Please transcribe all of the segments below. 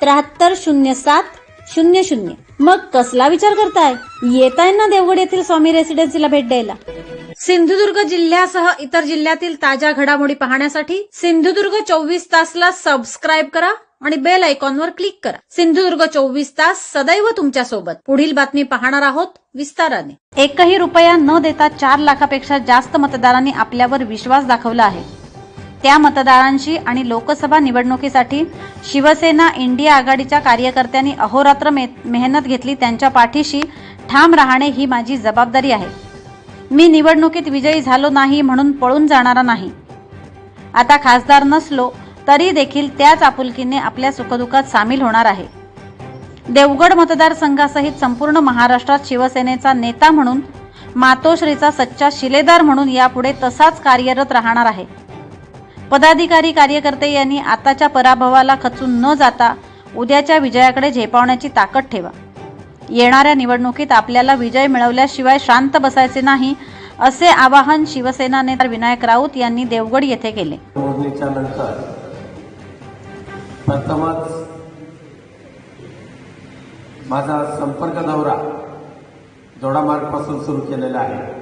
त्र्याहत्तर शून्य सात शून्य शून्य. मग कसला विचार करताय? येताय ना देवगड येथील स्वामी रेसिडेन्सीला भेट द्यायला. सिंधुदुर्ग जिल्ह्यासह इतर जिल्ह्यातील ताज्या घडामोडी पाहण्यासाठी सिंधुदुर्ग चोवीस तासला सबस्क्राईब करा आणि बेल आयकॉनवर क्लिक करा. सिंधुदुर्ग चोवीस तास सदैव तुमच्यासोबत पुढील बातमी पाहणार आहोत विस्ताराने. एकही रुपया न देता चार लाखापेक्षा जास्त मतदारांनी आपल्यावर विश्वास दाखवला आहे. त्या मतदारांशी आणि लोकसभा निवडणुकीसाठी शिवसेना इंडिया आघाडीच्या कार्यकर्त्यांनी अहोरात्र मेहनत घेतली. त्यांच्या पाठीशी ठाम राहणे ही माझी जबाबदारी आहे. मी निवडणुकीत विजयी झालो नाही म्हणून पळून जाणारा नाही. आता खासदार नसलो तरी देखील त्याच आपुलकीने आपल्या सुखदुःखात सामील होणार आहे. देवगड मतदारसंघासहित संपूर्ण महाराष्ट्रात शिवसेनेचा नेता म्हणून मातोश्रीचा सच्चा शिलेदार म्हणून यापुढे तसाच कार्यरत राहणार आहे. पदाधिकारी कार्यकर्ते यांनी आताच्या पराभवाला खचून न जाता उद्याच्या विजयाकडे झेपावण्याची ताकद ठेवा. येणाऱ्या निवडणुकीत आपल्याला विजय मिळवल्याशिवाय शांत बसायचे नाही असे आवाहन शिवसेना नेता विनायक राऊत यांनी देवगड येथे केले. नंतर प्रथमच माझा संपर्क दौरा जोडामार्गपासून सुरू केलेला आहे.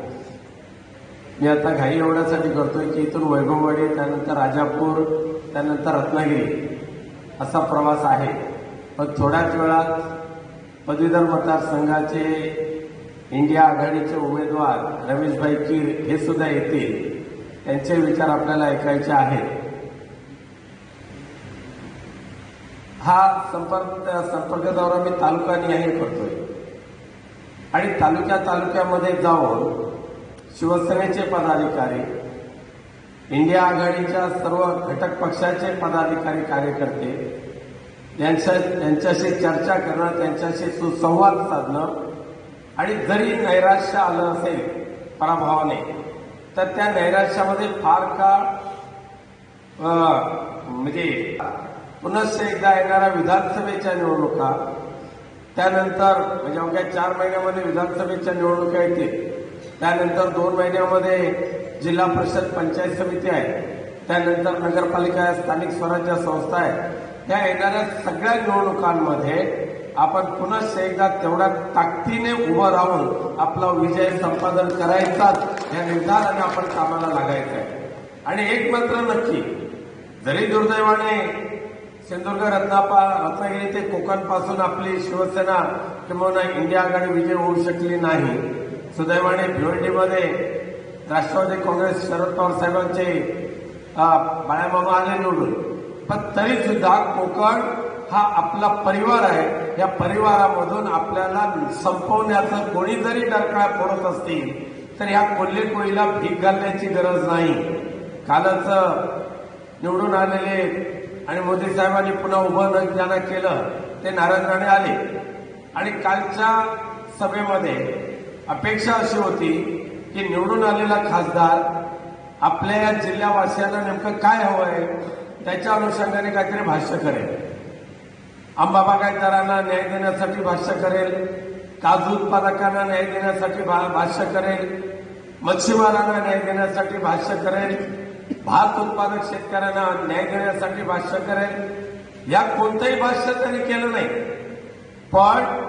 मी आता घाई एवढ्यासाठी करतोय की इथून वैभववाडी त्यानंतर राजापूर त्यानंतर रत्नागिरी असा प्रवास आहे. पण थोड्याच वेळात पदवीधर मतदारसंघाचे इंडिया आघाडीचे उमेदवार रमेशभाई कीर हे सुद्धा येतील. त्यांचे विचार आपल्याला ऐकायचे आहेत. हा संपर्क संपर्क दौरा मी तालुकानिहाय करतोय. आणि तालुक्या तालुक्यामध्ये जाऊन शिवसेनेचे पदाधिकारी इंडिया आघाडीच्या सर्व घटक पक्षाचे पदाधिकारी कार्यकर्ते यांच्या यांच्याशी चर्चा करणं त्यांच्याशी सुसंवाद साधणं आणि जरी नैराश्य आलं असेल पराभवाने तर त्या नैराश्यामध्ये फार काळ म्हणजे पुनश्च एकदा येणाऱ्या विधानसभेच्या निवडणुका त्यानंतर म्हणजे अवघ्या चार महिन्यामध्ये विधानसभेच्या निवडणुका येतील. त्यानंतर दोन महिन्यामध्ये जिल्हा परिषद पंचायत समिती आहे. त्यानंतर नगरपालिका स्थानिक स्वराज्य संस्था आहे. या येणाऱ्या सगळ्या निवडणुकांमध्ये आपण पुन्हा एकदा तेवढ्या ताकदीने उभं राहून आपला विजय संपादन करायचाच या निर्धाराने आपण कामाला लागायचं आहे. आणि एक मात्र नक्की जरी दुर्दैवाने सिंधुदुर्ग रत्नापा रत्नागिरी ते कोकणपासून आपली शिवसेना किंवा इंडिया आघाडी विजय होऊ शकली नाही सुदैवाने भिवंडीमध्ये राष्ट्रवादी काँग्रेस शरद पवार साहेबांचे अं, बाळामामा आले निवडून. पण तरी सुद्धा कोकण हा आपला परिवार आहे. या परिवारामधून आपल्याला संपवण्याचं कोणी जरी डरकाळ्या फोडत असतील तर या कोल्हे कोळीला भीक घालण्याची गरज नाही. कालच निवडून आलेले आणि मोदी साहेबांनी पुन्हा उभं न ज्यांना केलं ते नाराज राणे आले. आणि कालच्या सभेमध्ये अपेक्षा अशी होती की निवडून आलेला खासदार आपल्या या जिल्ह्यावासियांना नेमकं काय हवंय त्याच्या अनुषंगाने काहीतरी भाष्य करेल. आंबा न्याय देण्यासाठी भाष्य करेल काजू उत्पादकांना न्याय देण्यासाठी भा- भाष्य करेल मच्छीमारांना न्याय देण्यासाठी भाष्य करेल भात उत्पादक शेतकऱ्यांना न्याय देण्यासाठी भाष्य करेल. या कोणतंही भाष्य त्यांनी केलं नाही. पण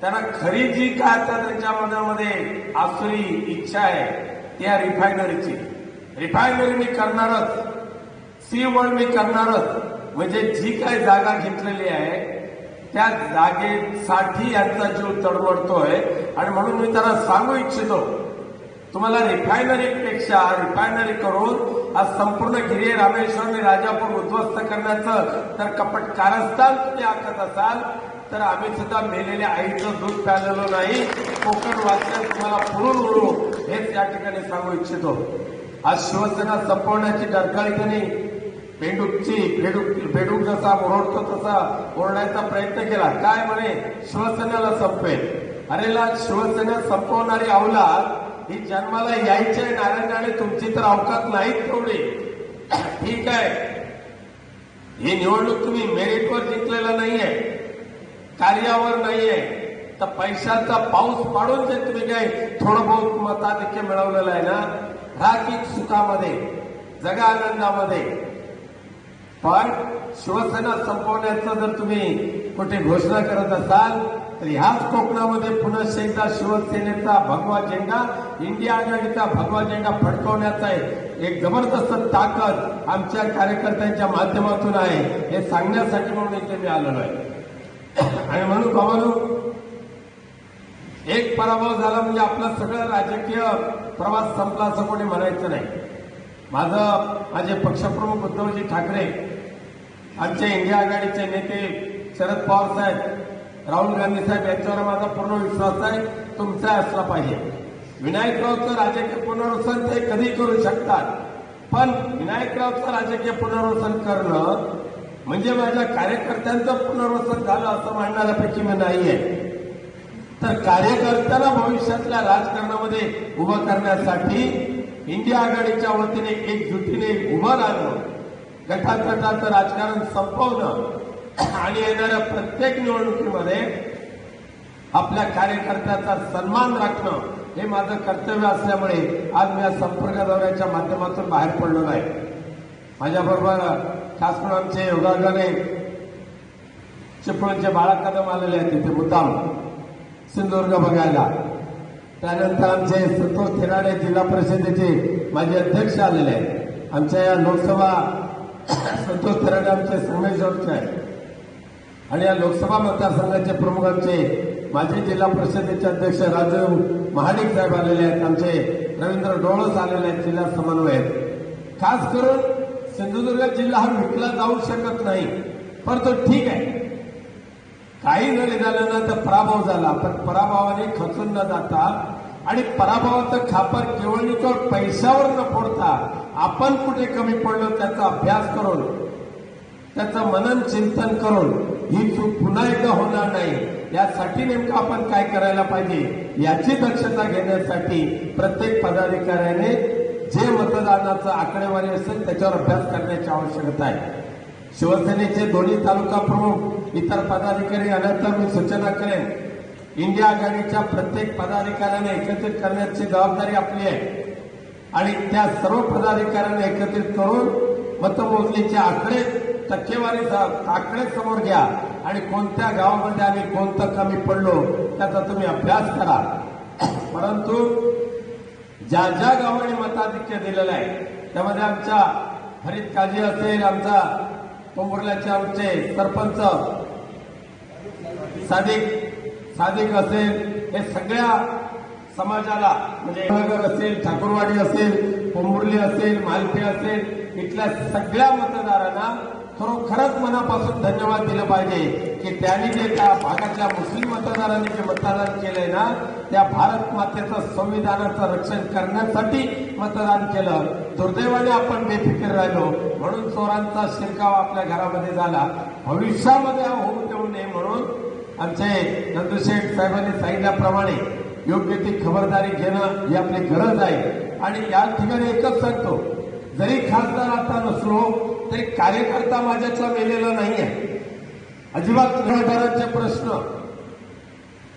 त्यांना खरी जी काय आता त्यांच्या मनामध्ये आसुरी इच्छा आहे ती या रिफायनरीची. रिफायनरी मी करणारच. सी वर्ल्ड मी करणारच. म्हणजे जी काय जागा घेतलेली आहे त्या जागेसाठी यांचा जीव तडबडतोय आणि म्हणून मी त्यांना सांगू इच्छितो तुम्हाला रिफायनरीपेक्षा रिफायनरी करून आज संपूर्ण गिरी रामेश्वर आणि राजापूर उद्ध्वस्त करण्याचं तर कपट कारस्थान तुम्ही आखत असाल तर आम्ही सुद्धा मेलेल्या आईचं दूध प्यालेलो नाही. कोकण वाचन तुम्हाला पुरून उडू हेच या ठिकाणी सांगू इच्छितो. आज शिवसेना संपवण्याची डरकाळी त्यांनी बेडूकची बेडूक बेडूक जसा ओरडतो तसा ओरडायचा प्रयत्न केला. काय म्हणे? शिवसेनेला संपवेल अरे ला शिवसेना संपवणारी अवलाद ही जन्माला यायची आहे नारायण तुमची तर अवकात नाहीत तेवढी. ठीक आहे. ही निवडणूक तुम्ही मेरिटवर जिंकलेला नाहीये. कार्यावर नाहीये. तर पैशाचा पाऊस पाडून जे तुम्ही काय थोडं बहुत मताधिक्य मिळवलेलं आहे ना राखीक सुखामध्ये जगा आनंदामध्ये पण शिवसेना संपवण्याचं जर तुम्ही कुठे घोषणा करत असाल तर ह्याच कोकणामध्ये पुन्हा एकदा शिवसेनेचा भगवा झेंडा इंडिया आघाडीचा भगवा झेंडा फडकवण्याचा आहे. एक जबरदस्त ताकद आमच्या कार्यकर्त्यांच्या माध्यमातून आहे. हे सांगण्यासाठी म्हणून इथे मी आलेलो आहे. आणि म्हणून भावानो एक पराभव झाला म्हणजे आपला सगळं राजकीय प्रवास संपला असं कोणी म्हणायचं नाही. माझं माझे पक्षप्रमुख उद्धवजी ठाकरे आमचे इंडिया आघाडीचे नेते शरद पवार साहेब राहुल गांधी साहेब यांच्यावर माझा पूर्ण विश्वास आहे तुमचा असला पाहिजे. विनायकरावचं राजकीय पुनर्वसन ते कधी करू शकतात? पण विनायकरावचं राजकीय पुनर्वसन करणं म्हणजे माझ्या कार्यकर्त्यांचं पुनर्वसन झालं असं म्हणणाऱ्यापैकी मी नाहीये. तर कार्यकर्त्याला भविष्यातल्या राजकारणामध्ये उभं करण्यासाठी इंडिया आघाडीच्या वतीने एकजुटीने उभं राहणं गटातटाचं राजकारण संपवणं आणि येणाऱ्या प्रत्येक निवडणुकीमध्ये आपल्या कार्यकर्त्याचा सन्मान राखणं हे माझं कर्तव्य असल्यामुळे आज मी या संपर्क दौऱ्याच्या माध्यमातून बाहेर पडलो आहे माझ्याबरोबर खास करून आमचे योगायोगाने चिपळूणचे बाळा कदम आलेले आहेत तिथे मुद्दाम. सिंधुदुर्ग बघायला. त्यानंतर आमचे संतोष थिराडे जिल्हा परिषदेचे माझे अध्यक्ष आलेले आहेत. आमच्या या लोकसभा संतोष थिराडे आमचे संमेश्वरचे आहेत. आणि या लोकसभा मतदारसंघाचे प्रमुख आमचे माजी जिल्हा परिषदेचे अध्यक्ष राजू महाडिक साहेब आलेले आहेत. आमचे रवींद्र डोळस आलेले आहेत. जिल्हा समन्वयक. खास करून सिंधुदुर्ग जिल्हा हा विकला जाऊ शकत नाही. परंतु ठीक आहे. काही जरी झालं ना तर पराभव झाला. पण पराभवाने खचून न जाता आणि पराभवाचं खापर केवळ केवळ पैशावर न फोडता आपण कुठे कमी पडलो त्याचा अभ्यास करून त्याचं मनन चिंतन करून ही चूक पुन्हा एकदा होणार नाही. यासाठी नेमकं आपण काय करायला पाहिजे? याची दक्षता घेण्यासाठी प्रत्येक पदाधिकाऱ्याने जे मतदानाचं आकडेवारी असेल त्याच्यावर अभ्यास करण्याची आवश्यकता आहे. शिवसेनेचे दोन्ही तालुका प्रमुख इतर पदाधिकारी आल्यानंतर मी सूचना करेन. इंडिया आघाडीच्या प्रत्येक पदाधिकाऱ्याने एकत्रित करण्याची जबाबदारी आपली आहे. आणि त्या सर्व पदाधिकाऱ्यांना एकत्रित करून मतमोजणीचे आकडे टक्केवारी आकडे समोर घ्या. आणि कोणत्या गावामध्ये आम्ही कोणतं कमी पडलो त्याचा तुम्ही अभ्यास करा. परंतु ज्या ज्या गावाने मताधिक्य दिलेलं आहे त्यामध्ये आमच्या हरित काजी असेल आमचा पोंबुर्ल्याचे आमचे सरपंच सादिक सादिक असेल हे सगळ्या समाजाला म्हणजे नगर असेल ठाकूरवाडी असेल पोंबुर्ली असेल मालपे असेल इथल्या सगळ्या मतदारांना खरोखरच मनापासून धन्यवाद दिलं पाहिजे की त्यांनी जे त्या भागातल्या मुस्लिम मतदारांनी जे मतदान केलंय ना त्या भारत मातेचं संविधानाचं रक्षण करण्यासाठी मतदान केलं. दुर्दैवाने आपण बेफिकीर राहिलो. म्हणून चोरांचा शिरकाव आपल्या घरामध्ये झाला. भविष्यामध्ये होऊ देऊ नये म्हणून आमचे नंदुशेठ साहेबांनी सांगितल्याप्रमाणे योग्य ती खबरदारी घेणं ही आपली गरज आहे. आणि या ठिकाणी एकच सांगतो जरी खासदार आता नसलो तरी कार्यकर्ता माझ्याचा मेलेला नाही आहे अजिबात घरदारांचे प्रश्न.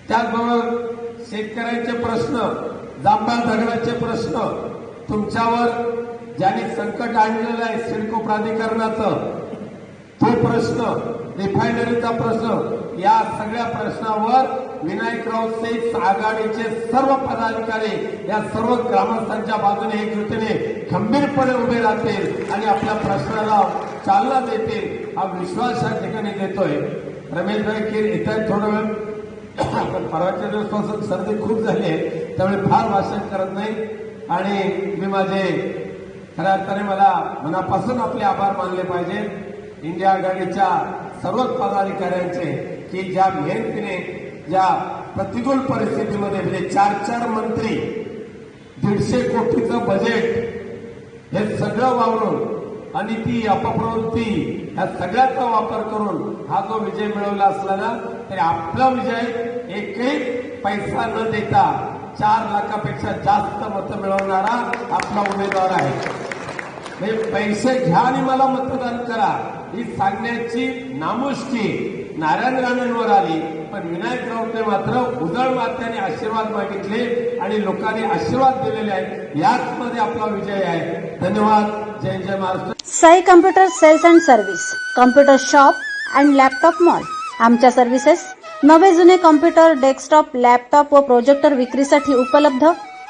त्याचबरोबर शेतकऱ्यांचे प्रश्न जांभळ दगडाचे प्रश्न. तुमच्यावर ज्यांनी संकट आणलेलं आहे सिडको प्राधिकरणाचं तो प्रश्न रिफायनरीचा प्रश्न या सगळ्या प्रश्नावर विनायकराव सेठ आघाडीचे सर्व पदाधिकारी या सर्व ग्रामस्थांच्या बाजूने एकजुटीने खंबीरपणे उभे राहतील आणि आपल्या प्रश्नाला चालना देतील हा विश्वास या ठिकाणी देतोय. रमेश भाई इथे थोडं वेळ परवाच्या दिवसपासून सर्दी खूप झाली आहे त्यामुळे फार भाषण करत नाही. आणि मी माझे खऱ्या अर्थाने मला मनापासून आपले आभार मानले पाहिजे. इंडिया आघाडीच्या सर्वच पदाधिकाऱ्यांचे की ज्या मेहनतीने ज्या प्रतिकूल परिस्थितीमध्ये म्हणजे चार चार मंत्री दीडशे कोटीचं बजेट हे सगळं वावरून आणि ती अपप्रवृत्ती ह्या सगळ्याचा वापर करून हा जो विजय मिळवला असला ना तरी आपला विजय एकही पैसा न देता चार लाखापेक्षा जास्त मतं मिळवणारा आपला उमेदवार आहे. म्हणजे पैसे घ्या आणि मला मतदान करा ही सांगण्याची नामुष्की नारायण राणेंवर आली. पण विनायक राऊतने मात्र उजळ मात्याने आशीर्वाद मागितले आणि लोकांनी आशीर्वाद दिलेले आहेत. याच मध्ये आपला विजय आहे. धन्यवाद. जय जय Maharashtra. Sai computer sales and service computer shop and laptop mall. आमच्या सर्व्हिसेस नवे जुने कॉम्प्युटर डेस्कटॉप लॅपटॉप व प्रोजेक्टर विक्रीसाठी उपलब्ध